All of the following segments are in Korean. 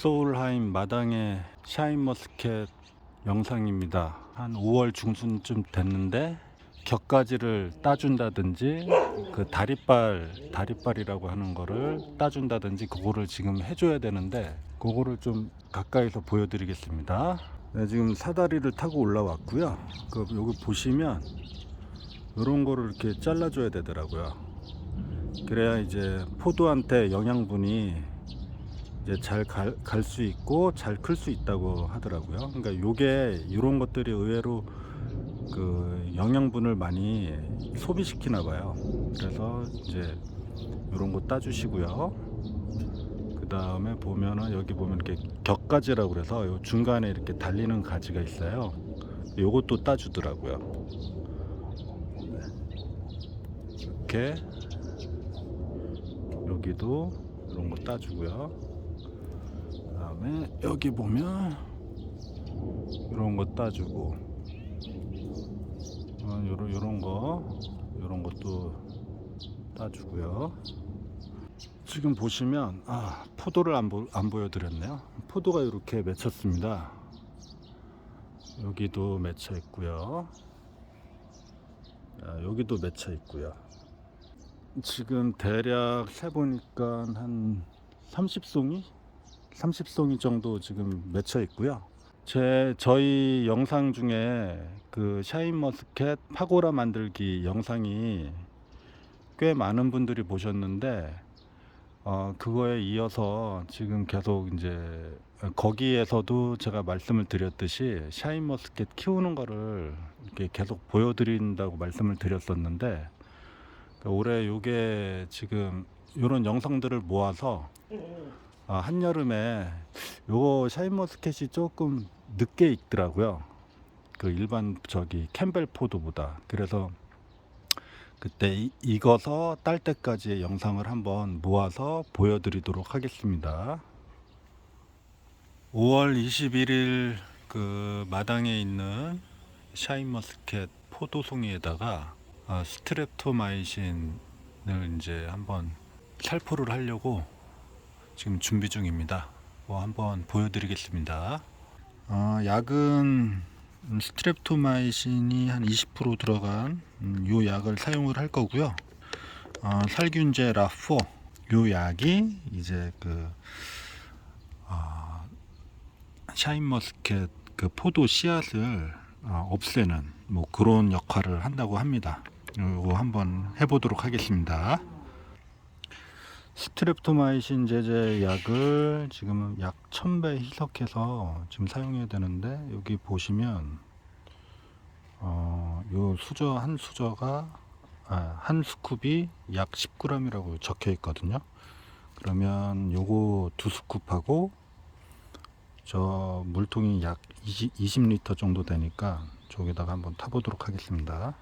소울하임 마당의 샤인머스켓 영상입니다. 한 5월 중순쯤 됐는데 격가지를 따준다든지 그 다리빨 다리빨이라고 하는 거를 따준다든지 그거를 지금 해줘야 되는데 그거를 좀 가까이서 보여드리겠습니다. 네, 지금 사다리를 타고 올라왔고요. 그 여기 보시면 이런 거를 이렇게 잘라줘야 되더라고요. 그래야 이제 포도한테 영양분이 이제 잘 갈 수 있고 잘 클 수 있다고 하더라고요. 그러니까 요게 이런 것들이 의외로 그 영양분을 많이 소비시키나 봐요. 그래서 이제 이런 거 따주시고요. 그 다음에 보면은 여기 보면 이렇게 격가지라고 그래서 요 중간에 이렇게 달리는 가지가 있어요. 요것도 따주더라고요. 네. 이렇게 여기도 이런 거 따주고요. 그다음에 여기 보면 이런 거 따주고 어, 요런 요런 거 요런 것도 따주고요. 지금 보시면 아 포도를 안, 보, 안 보여드렸네요. 포도가 이렇게 맺혔습니다. 여기도 맺혀 있고요. 아, 여기도 맺혀 있고요. 지금 대략 세보니까 한 30송이? 30송이 정도 지금 맺혀 있고요. 제 저희 영상 중에 그 샤인머스켓 파고라 만들기 영상이 꽤 많은 분들이 보셨는데 어 그거에 이어서 지금 계속 이제 거기에서도 제가 말씀을 드렸듯이 샤인머스켓 키우는 거를 이렇게 계속 보여드린다고 말씀을 드렸었는데 그 올해 요게 지금 요런 영상들을 모아서 아, 한여름에 요거 샤인머스켓이 조금 늦게 익더라고요. 그 일반 저기 캠벨 포도보다. 그래서 그때 이- 익어서 딸 때까지의 영상을 한번 모아서 보여드리도록 하겠습니다. 5월 21일 그 마당에 있는 샤인머스켓 포도송이에다가 아, 스트랩토마이신을 이제 한번 살포를 하려고 지금 준비 중입니다. 뭐 한번 보여드리겠습니다. 어, 약은 음, 스트랩토마이신이 한 20% 들어간 음, 요 약을 사용을 할 거고요. 어, 살균제 라포 요 약이 이제 그 어, 샤인머스켓 그 포도 씨앗을 어, 없애는 뭐 그런 역할을 한다고 합니다. 요거 한번 해보도록 하겠습니다. 스트랩토마이신 제제 약을 지금 약 1000배 희석해서 지금 사용해야 되는데 여기 보시면 어, 요 수저 한 수저가 아, 한 스쿱이 약 10g이라고 적혀 있거든요. 그러면 요거 두 스쿱하고 저 물통이 약 20, 20리터 정도 되니까 저기다가 한번 타보도록 하겠습니다.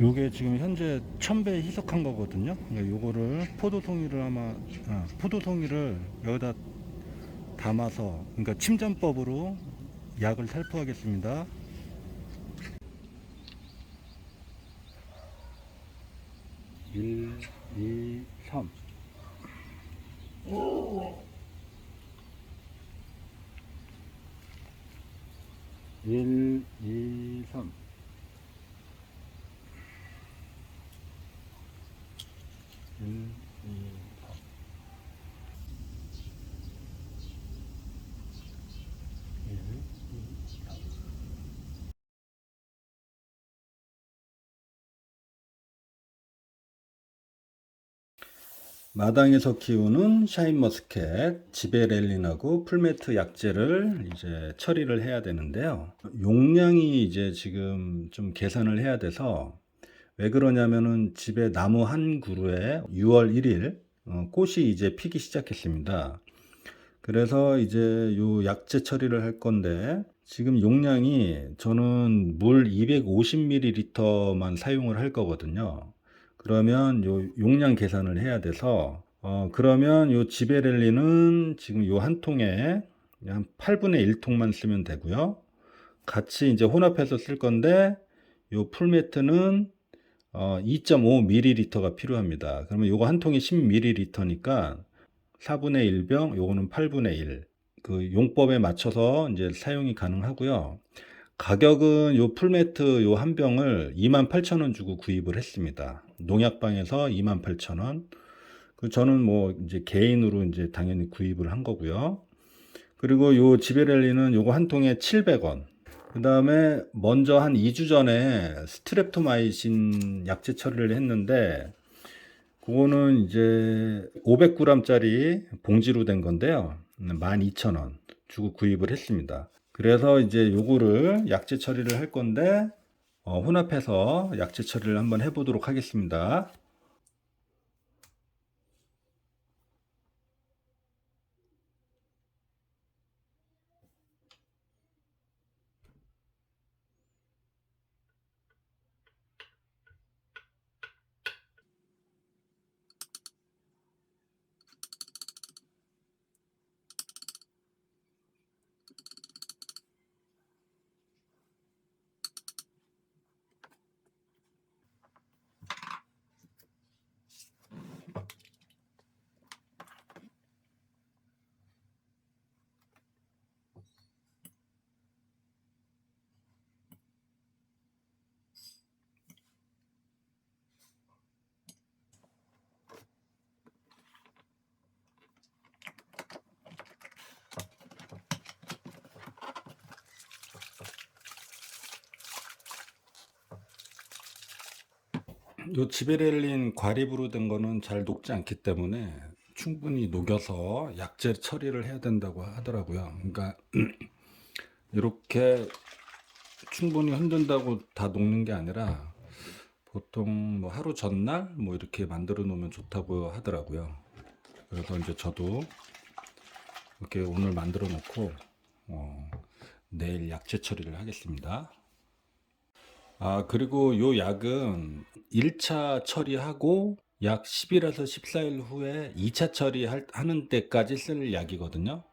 요게 지금 현재 1000배 희석한 거거든요. 그러니까 요거를 포도송이를 아마 아, 포도송이를 여기다 담아서 그러니까 침전법으로 약을 살포하겠습니다. 일, 이, 삼. 일, 이, 삼. 일, 이, 삼. 일, 이, 삼. 마당에서 키우는 샤인머스켓, 지베렐린하고 풀매트 약재를 이제 처리를 해야 되는데요. 용량이 이제 지금 좀 계산을 해야 돼서 왜 그러냐면은 집에 나무 한 그루에 6월 1일 어, 꽃이 이제 피기 시작했습니다. 그래서 이제 요 약재 처리를 할 건데 지금 용량이 저는 물 250ml만 사용을 할 거거든요. 그러면 요 용량 계산을 해야 돼서 어 그러면 요 지베렐리는 지금 요 한 통에 한 8분의 1통만 쓰면 되고요. 같이 이제 혼합해서 쓸 건데 요 풀매트는 어 2.5ml가 필요합니다. 그러면 요거 한 통이 10ml니까 4분의 1병, 요거는 8분의 1. 그 용법에 맞춰서 이제 사용이 가능하고요. 가격은 요 풀매트 요 한 병을 28,000원 주고 구입을 했습니다. 농약방에서 28,000원. 그 저는 뭐 이제 개인으로 이제 당연히 구입을 한 거고요. 그리고 요 지베렐리는 요거 한 통에 700원. 그 다음에 먼저 한 2주 전에 스트랩토마이신 약제 처리를 했는데 그거는 이제 500g짜리 봉지로 된 건데요. 12,000원 주고 구입을 했습니다. 그래서 이제 요거를 약제 처리를 할 건데 어, 혼합해서 약제 처리를 한번 해보도록 하겠습니다. 요 지베렐린 과립으로 된 거는 잘 녹지 않기 때문에 충분히 녹여서 약재 처리를 해야 된다고 하더라고요. 그러니까 이렇게 충분히 흔든다고 다 녹는 게 아니라 보통 뭐 하루 전날 뭐 이렇게 만들어 놓으면 좋다고 하더라고요. 그래서 이제 저도 이렇게 오늘 만들어 놓고 어, 내일 약재 처리를 하겠습니다. 아, 그리고 요 약은 1차 처리하고 약 10일에서 14일 후에 2차 처리하는 때까지 쓸 약이거든요.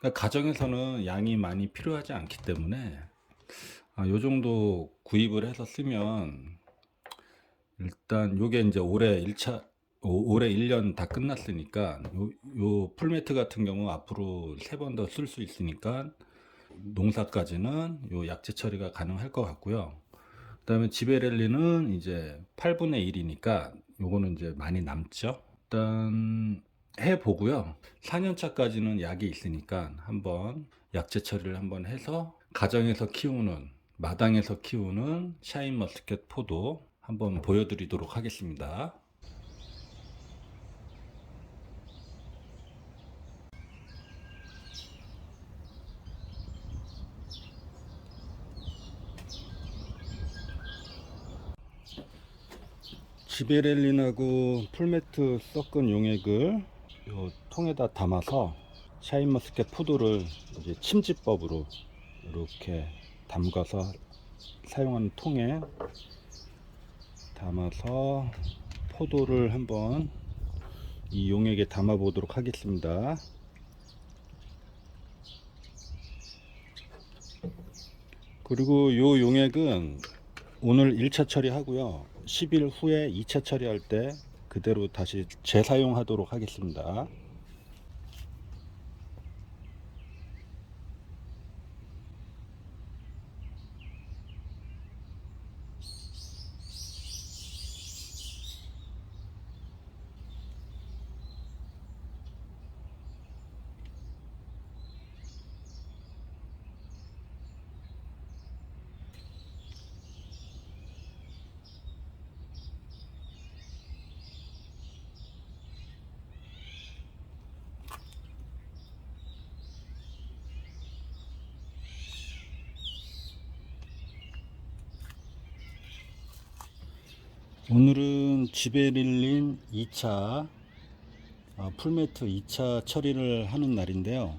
그러니까 가정에서는 양이 많이 필요하지 않기 때문에 아, 요 정도 구입을 해서 쓰면 일단 요게 이제 올해 1차 오- 올해 1년 다 끝났으니까 요, 요 풀매트 같은 경우 앞으로 세번더 쓸 수 있으니까 농사까지는 요 약재 처리가 가능할 것 같고요. 그다음에 지베렐리는 이제 8분의 1이니까 요거는 이제 많이 남죠. 일단 해 보고요. 4년 차까지는 약이 있으니까 한번 약재 처리를 한번 해서 가정에서 키우는 마당에서 키우는 샤인 머스켓 포도 한번 보여드리도록 하겠습니다. 지베렐린하고 풀매트 섞은 용액을 요 통에다 담아서 샤인머스켓 포도를 이제 침지법으로 이렇게 담가서 사용하는 통에 담아서 포도를 한번 이 용액에 담아 보도록 하겠습니다. 그리고 요 용액은 오늘 1차 처리하고요. 10일 후에 2차 처리할 때 그대로 다시 재사용하도록 하겠습니다. 오늘은 지베릴린 2차 어, 풀매트 2차 처리를 하는 날인데요.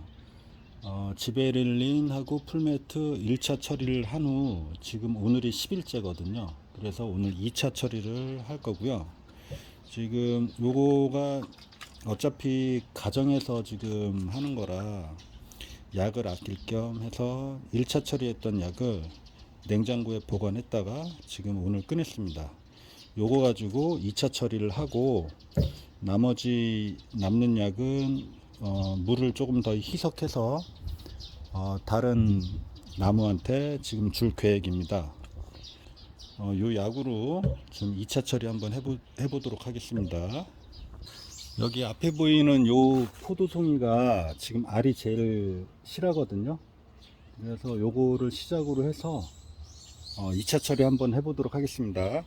어, 지베릴린하고 풀매트 1차 처리를 한 후 지금 오늘이 10일째거든요. 그래서 오늘 2차 처리를 할 거고요. 지금 요거가 어차피 가정에서 지금 하는 거라 약을 아낄 겸 해서 1차 처리했던 약을 냉장고에 보관했다가 지금 오늘 꺼냈습니다. 요거 가지고 2차 처리를 하고 나머지 남는 약은 어, 물을 조금 더 희석해서 어, 다른 나무한테 지금 줄 계획입니다. 어, 요 약으로 좀 2차 처리 한번 해보, 해보도록 하겠습니다. 여기 앞에 보이는 요 포도송이가 지금 알이 제일 실하거든요. 그래서 요거를 시작으로 해서 어, 2차 처리 한번 해보도록 하겠습니다.